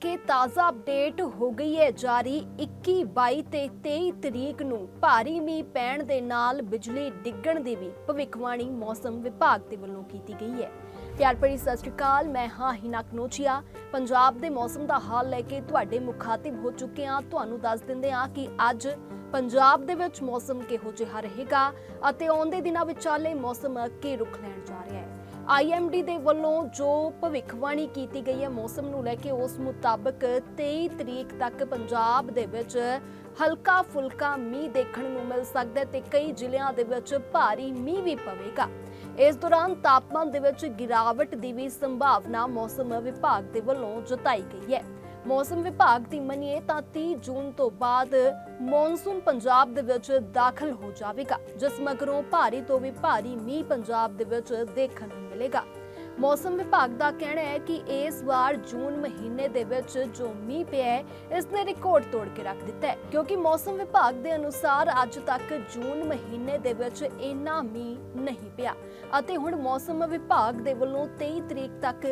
ਕੇ ਤਾਜ਼ਾ ਅਪਡੇਟ ਹੋ ਗਈ ਹੈ ਜਾਰੀ 21 22 ਤੇ 23 ਤਰੀਕ ਨੂੰ। ਭਾਰੀ ਮੀਂਹ ਪੈਣ ਦੇ ਨਾਲ ਬਿਜਲੀ ਡਿੱਗਣ ਦੀ ਵੀ ਭਵਿੱਖਬਾਣੀ ਮੌਸਮ ਵਿਭਾਗ ਦੇ ਵੱਲੋਂ ਕੀਤੀ ਗਈ ਹੈ। ਪਿਆਰ ਭਰੀ ਸਤਿ ਸ਼੍ਰੀ ਅਕਾਲ, ਮੈਂ ਹਾਂ ਹਿਨਾ ਕਨੋਚੀਆ। ਪੰਜਾਬ ਦੇ ਮੌਸਮ ਦਾ ਹਾਲ ਲੈ ਕੇ ਤੁਹਾਡੇ ਮੁਖਾਤਿਬ ਹੋ ਚੁੱਕੇ ਹਾਂ। ਤੁਹਾਨੂੰ ਦੱਸ ਦਿੰਦੇ ਹਾਂ ਕਿ ਅੱਜ ਪੰਜਾਬ ਦੇ ਵਿੱਚ ਮੌਸਮ ਕਿਹੋ ਜਿਹਾ ਰਹੇਗਾ ਅਤੇ ਆਉਂਦੇ ਦਿਨਾਂ ਵਿਚਾਲੇ ਮੌਸਮ ਕੀ ਰੁਖ ਲੈਣ ਜਾ ਰਿਹਾ ਹੈ। ਆਈਐਮਡੀ ਦੇ ਵੱਲੋਂ ਜੋ ਭਵਿੱਖਬਾਣੀ ਕੀਤੀ ਗਈ ਹੈ ਮੌਸਮ ਨੂੰ ਲੈ ਕੇ, ਉਸ ਮੁਤਾਬਕ 23 ਤਰੀਕ ਤੱਕ ਪੰਜਾਬ ਦੇ ਵਿੱਚ ਹਲਕਾ ਫੁਲਕਾ ਮੀਂਹ ਦੇਖਣ ਨੂੰ ਮਿਲ ਸਕਦਾ ਹੈ ਤੇ ਕਈ ਜ਼ਿਲ੍ਹਿਆਂ ਦੇ ਵਿੱਚ ਭਾਰੀ ਮੀਂਹ ਵੀ ਪਵੇਗਾ। ਇਸ ਦੌਰਾਨ ਤਾਪਮਾਨ ਦੇ ਵਿੱਚ ਗਿਰਾਵਟ ਦੀ ਵੀ ਸੰਭਾਵਨਾ ਮੌਸਮ ਵਿਭਾਗ ਦੇ ਵੱਲੋਂ ਜਤਾਈ ਗਈ ਹੈ। ਮੌਸਮ ਵਿਭਾਗ ਦੀ ਮੰਨੀਏ ਤਾਂ 30 ਜੂਨ ਤੋਂ ਬਾਅਦ ਮੌਨਸੂਨ ਪੰਜਾਬ ਦੇ ਵਿੱਚ ਦਾਖਲ ਹੋ ਜਾਵੇਗਾ, ਜਿਸ ਮਗਰੋਂ ਭਾਰੀ ਤੋਂ ਵੀ ਭਾਰੀ ਮੀਂਹ ਪੰਜਾਬ ਦੇ ਵਿੱਚ ਦੇਖਣ ਨੂੰ ਮਿਲੇਗਾ। ਮੌਸਮ ਵਿਭਾਗ ਦਾ ਕਹਿਣਾ ਹੈ ਕਿ ਇਸ ਵਾਰ ਜੂਨ ਮਹੀਨੇ ਦੇ ਵਿੱਚ ਜੋ ਮੀਂਹ ਪਿਆ ਹੈ ਇਸ ਨੇ ਰਿਕਾਰਡ ਤੋੜ ਕੇ ਰੱਖ ਦਿੱਤਾ ਹੈ, ਕਿਉਂਕਿ ਮੌਸਮ ਵਿਭਾਗ ਦੇ ਅਨੁਸਾਰ ਅੱਜ ਤੱਕ ਜੂਨ ਮਹੀਨੇ ਦੇ ਵਿੱਚ ਇੰਨਾ ਮੀਂਹ ਨਹੀਂ ਪਿਆ। ਅਤੇ ਹੁਣ ਮੌਸਮ ਵਿਭਾਗ ਦੇ ਵੱਲੋਂ 23 ਤਰੀਕ ਤੱਕ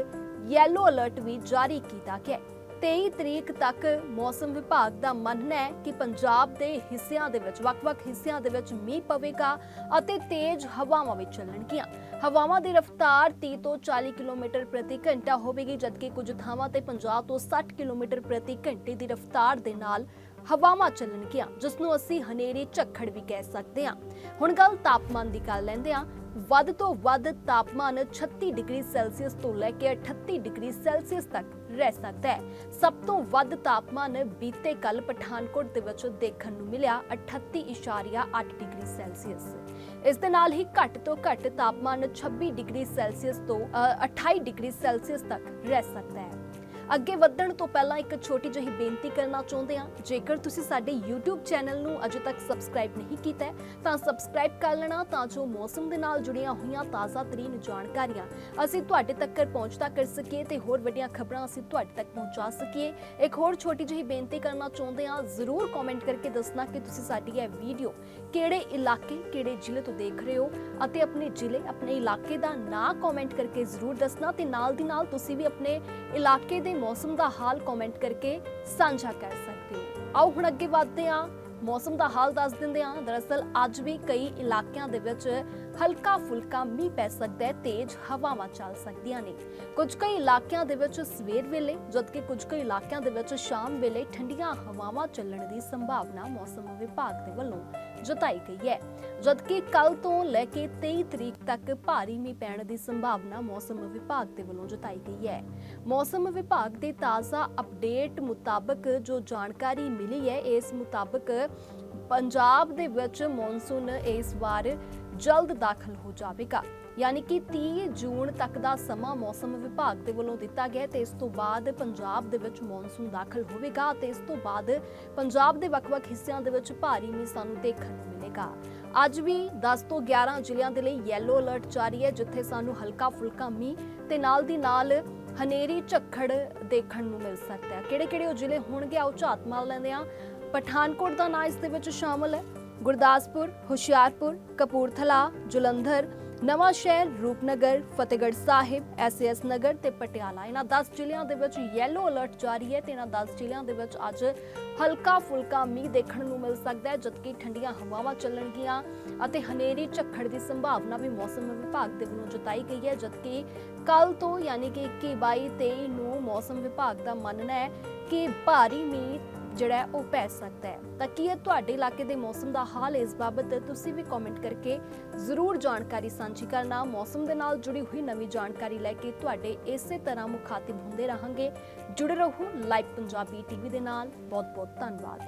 ਯੈਲੋ ਅਲਰਟ ਵੀ ਜਾਰੀ ਕੀਤਾ ਗਿਆ ਹੈ। 23 ਤਰੀਕ ਤੱਕ ਮੌਸਮ ਵਿਭਾਗ ਦਾ ਮੰਨਣਾ ਹੈ ਕਿ ਪੰਜਾਬ ਦੇ ਹਿੱਸਿਆਂ ਦੇ ਵਿੱਚ, ਵੱਖ-ਵੱਖ ਹਿੱਸਿਆਂ ਦੇ ਵਿੱਚ ਮੀਂਹ ਪਵੇਗਾ ਅਤੇ ਤੇਜ਼ ਹਵਾਵਾਂ ਵੀ ਚੱਲਣਗੀਆਂ। ਹਵਾਵਾਂ ਦੀ ਰਫ਼ਤਾਰ 30 ਤੋਂ 40 ਕਿਲੋਮੀਟਰ ਪ੍ਰਤੀ ਘੰਟਾ ਹੋਵੇਗੀ, ਜਦਕਿ ਕੁਝ ਥਾਵਾਂ ਤੇ 50 ਤੋਂ 60 ਕਿਲੋਮੀਟਰ ਪ੍ਰਤੀ ਘੰਟੇ ਦੀ ਰਫ਼ਤਾਰ ਦੇ ਨਾਲ ਹਵਾਵਾਂ ਚੱਲਣਗੀਆਂ, ਜਿਸ ਨੂੰ ਅਸੀਂ ਹਨੇਰੀ ਝੱਖੜ ਵੀ ਕਹਿ ਸਕਦੇ ਹਾਂ। ਹੁਣ ਗੱਲ ਤਾਪਮਾਨ ਦੀ ਕਰ ਲੈਂਦੇ ਹਾਂ। ਵੱਧ ਤੋਂ ਵੱਧ ਤਾਪਮਾਨ 36 ਡਿਗਰੀ ਸੈਲਸੀਅਸ ਤੋਂ ਲੈ ਕੇ 38 ਡਿਗਰੀ ਸੈਲਸੀਅਸ ਤੱਕ ਰਹਿ ਸਕਦਾ ਹੈ। ਸਭ ਤੋਂ ਵੱਧ ਤਾਪਮਾਨ ਬੀਤੇ ਕੱਲ ਪਠਾਨਕੋਟ ਦੇ ਵਿੱਚ ਦੇਖਣ ਨੂੰ ਮਿਲਿਆ 38.8 ਡਿਗਰੀ ਸੈਲਸੀਅਸ। ਇਸ ਦੇ ਨਾਲ ਹੀ ਘੱਟ ਤੋਂ ਘੱਟ ਤਾਪਮਾਨ 26 ਡਿਗਰੀ ਸੈਲਸੀਅਸ ਤੋਂ ਅ, 28 ਡਿਗਰੀ ਸੈਲਸੀਅਸ ਤੱਕ ਰਹਿ ਸਕਦਾ ਹੈ। ਅੱਗੇ ਵਧਣ ਤੋਂ ਪਹਿਲਾਂ ਇੱਕ ਛੋਟੀ ਜਿਹੀ ਬੇਨਤੀ ਕਰਨਾ ਚਾਹੁੰਦੇ ਹਾਂ। ਜੇਕਰ ਤੁਸੀਂ ਸਾਡੇ YouTube ਚੈਨਲ ਨੂੰ ਅਜੇ ਤੱਕ ਸਬਸਕ੍ਰਾਈਬ ਨਹੀਂ ਕੀਤਾ ਤਾਂ ਸਬਸਕ੍ਰਾਈਬ ਕਰ ਲੈਣਾ ਤਾਂ ਜੋ ਮੌਸਮ ਦੇ ਨਾਲ ਜੁੜੀਆਂ ਹੋਈਆਂ ਤਾਜ਼ਾ ਤਰੀਨ ਜਾਣਕਾਰੀਆਂ ਅਸੀਂ ਤੁਹਾਡੇ ਤੱਕ ਪਹੁੰਚਦਾ ਕਰ ਸਕੀਏ ਤੇ ਹੋਰ ਵੱਡੀਆਂ ਖਬਰਾਂ ਅਸੀਂ ਤੁਹਾਡੇ ਤੱਕ ਪਹੁੰਚਾ ਸਕੀਏ। ਇੱਕ ਹੋਰ ਛੋਟੀ ਜਿਹੀ ਬੇਨਤੀ ਕਰਨਾ ਚਾਹੁੰਦੇ ਹਾਂ, ਜ਼ਰੂਰ ਕਮੈਂਟ ਕਰਕੇ ਦੱਸਣਾ ਕਿ ਤੁਸੀਂ ਸਾਡੀ ਇਹ ਵੀਡੀਓ ਕਿਹੜੇ ਇਲਾਕੇ, ਕਿਹੜੇ ਜ਼ਿਲ੍ਹੇ ਤੋਂ ਦੇਖ ਰਹੇ ਹੋ ਅਤੇ ਆਪਣੇ ਜ਼ਿਲ੍ਹੇ, ਆਪਣੇ ਇਲਾਕੇ ਦਾ ਨਾਂ ਕਮੈਂਟ ਕਰਕੇ ਜ਼ਰੂਰ ਦੱਸਣਾ ਤੇ ਨਾਲ ਦੀ ਨਾਲ ਤੁਸੀਂ ਵੀ ਆਪਣੇ ਇਲਾਕੇ ਦੇ ਮੌਸਮ ਦਾ ਹਾਲ ਕਮੈਂਟ ਕਰਕੇ ਸਾਂਝਾ ਕਰ ਸਕਦੇ ਹੋ। ਆਓ ਹੁਣ ਅੱਗੇ ਵਧਦੇ ਹਾਂ। ਮੌਸਮ ਦਾ ਹਾਲ ਦੱਸ ਦਿੰਦੇ ਹਾਂ। ਦਰਅਸਲ ਅੱਜ ਵੀ ਕਈ ਇਲਾਕਿਆਂ ਦੇ ਵਿੱਚ ਹਲਕਾ ਫੁਲਕਾ ਮੀਂਹ ਪੈ ਸਕਦਾ ਹੈ, ਤੇਜ਼ ਹਵਾਵਾਂ ਚੱਲ ਸਕਦੀਆਂ ਨੇ। ਕੁਝ ਕਈ ਇਲਾਕਿਆਂ ਦੇ ਵਿੱਚ ਸਵੇਰ ਵੇਲੇ, ਜਦਕਿ ਕੁਝ ਕਈ ਇਲਾਕਿਆਂ ਦੇ ਵਿੱਚ ਸ਼ਾਮ ਵੇਲੇ ਠੰਡੀਆਂ ਹਵਾਵਾਂ ਚੱਲਣ ਦੀ ਸੰਭਾਵਨਾ ਮੌਸਮ ਵਿਭਾਗ ਦੇ ਵੱਲੋਂ ਜਤਾਈ ਗਈ ਹੈ। ਜਦਕਿ ਕੱਲ ਤੋਂ ਲੈ ਕੇ 23 ਤਰੀਕ ਤੱਕ ਭਾਰੀ ਮੀਂਹ ਪੈਣ ਦੀ ਸੰਭਾਵਨਾ ਮੌਸਮ ਵਿਭਾਗ ਦੇ ਵੱਲੋਂ ਜਤਾਈ ਗਈ ਹੈ। ਮੌਸਮ ਵਿਭਾਗ ਦੇ ਤਾਜ਼ਾ ਅਪਡੇਟ ਮੁਤਾਬਕ ਜੋ ਜਾਣਕਾਰੀ ਮਿਲੀ ਹੈ, ਇਸ ਮੁਤਾਬਕ ਪੰਜਾਬ ਦੇ ਵਿੱਚ ਮੌਨਸੂਨ ਇਸ ਵਾਰ ਜਲਦ ਦਾਖਲ ਹੋ ਜਾਵੇਗਾ। ਯਾਨੀ ਕਿ 30 ਜੂਨ ਤੱਕ ਦਾ ਸਮਾਂ ਮੌਸਮ ਵਿਭਾਗ ਦੇ ਵੱਲੋਂ ਦਿੱਤਾ ਗਿਆ ਤੇ ਇਸ ਤੋਂ ਬਾਅਦ ਪੰਜਾਬ ਦੇ ਵਿੱਚ ਮੌਨਸੂਨ ਦਾਖਲ ਹੋਵੇਗਾ ਤੇ ਇਸ ਤੋਂ ਬਾਅਦ ਪੰਜਾਬ ਦੇ ਵੱਖ-ਵੱਖ ਹਿੱਸਿਆਂ ਦੇ ਵਿੱਚ ਭਾਰੀ ਮੀਂਹ ਸਾਨੂੰ ਦੇਖਣ ਨੂੰ ਮਿਲੇਗਾ। ਅੱਜ ਵੀ 10 ਤੋਂ 11 ਜ਼ਿਲ੍ਹਿਆਂ ਦੇ ਲਈ ਯੈਲੋ ਅਲਰਟ ਜਾਰੀ ਹੈ, ਜਿੱਥੇ ਸਾਨੂੰ ਹਲਕਾ ਫੁਲਕਾ ਮੀਂਹ ਤੇ ਨਾਲ ਦੀ ਨਾਲ ਹਨੇਰੀ ਝੱਖੜ ਦੇਖਣ ਨੂੰ ਮਿਲ ਸਕਦਾ ਹੈ। ਕਿਹੜੇ-ਕਿਹੜੇ ਉਹ ਜ਼ਿਲ੍ਹੇ ਹੋਣਗੇ, ਆਓ ਝਾਤ ਮਾਰ ਲੈਂਦੇ ਆ ਪਠਾਨਕੋਟ ਦਾ ਨਾਂ ਇਸ ਦੇ ਵਿੱਚ ਸ਼ਾਮਲ ਹੈ। ਗੁਰਦਾਸਪੁਰ, ਹੁਸ਼ਿਆਰਪੁਰ, ਕਪੂਰਥਲਾ, ਜਲੰਧਰ, ਨਵਾਂ ਸ਼ਹਿਰ, ਰੂਪਨਗਰ, ਫਤਿਹਗੜ੍ਹ ਸਾਹਿਬ ਐਸਐਸ ਨਗਰ ਤੇ ਪਟਿਆਲਾ। ਇਹਨਾਂ 10 ਜ਼ਿਲ੍ਹਿਆਂ ਦੇ ਵਿੱਚ ਯੈਲੋ ਅਲਰਟ ਜਾਰੀ ਹੈ ਤੇ ਇਹਨਾਂ 10 ਜ਼ਿਲ੍ਹਿਆਂ ਦੇ ਵਿੱਚ ਅੱਜ ਹਲਕਾ ਫੁਲਕਾ ਮੀਂਹ ਦੇਖਣ ਨੂੰ ਮਿਲ ਸਕਦਾ ਹੈ, ਜਦਕਿ ਠੰਡੀਆਂ ਹਵਾਵਾਂ ਚੱਲਣਗੀਆਂ ਅਤੇ ਹਨੇਰੀ ਝੱਖੜ ਦੀ ਸੰਭਾਵਨਾ ਵੀ ਮੌਸਮ ਵਿਭਾਗ ਦੇ ਵੱਲੋਂ ਜਤਾਈ ਗਈ ਹੈ, ਜਦਕਿ ਕੱਲ ਤੋਂ ਯਾਨੀ ਕਿ 21 22 23 ਨੂੰ ਮੌਸਮ ਵਿਭਾਗ ਦਾ ਮੰਨਣਾ ਹੈ ਕਿ ਭਾਰੀ ਮੀਂਹ ਜਿਹੜਾ ਉਹ ਪੈ ਸਕਦਾ ਹੈ। ਤਾਂ ਕੀ ਹੈ ਤੁਹਾਡੇ ਇਲਾਕੇ ਦੇ ਮੌਸਮ ਦਾ ਹਾਲ ਇਸ ਬਾਬਤ ਤੁਸੀਂ ਵੀ ਕਮੈਂਟ ਕਰਕੇ ਜ਼ਰੂਰ ਜਾਣਕਾਰੀ ਸਾਂਝੀ ਕਰਨਾ। ਮੌਸਮ ਦੇ ਨਾਲ ਜੁੜੀ ਹੋਈ ਨਵੀਂ ਜਾਣਕਾਰੀ ਲੈ ਕੇ ਤੁਹਾਡੇ ਇਸੇ ਤਰ੍ਹਾਂ ਮੁਖਾਤਿਬ ਹੁੰਦੇ ਰਹਾਂਗੇ। ਜੁੜੇ ਰਹੋ ਲਾਈਵ ਪੰਜਾਬੀ ਟੀਵੀ ਦੇ ਨਾਲ। ਬਹੁਤ ਬਹੁਤ ਧੰਨਵਾਦ।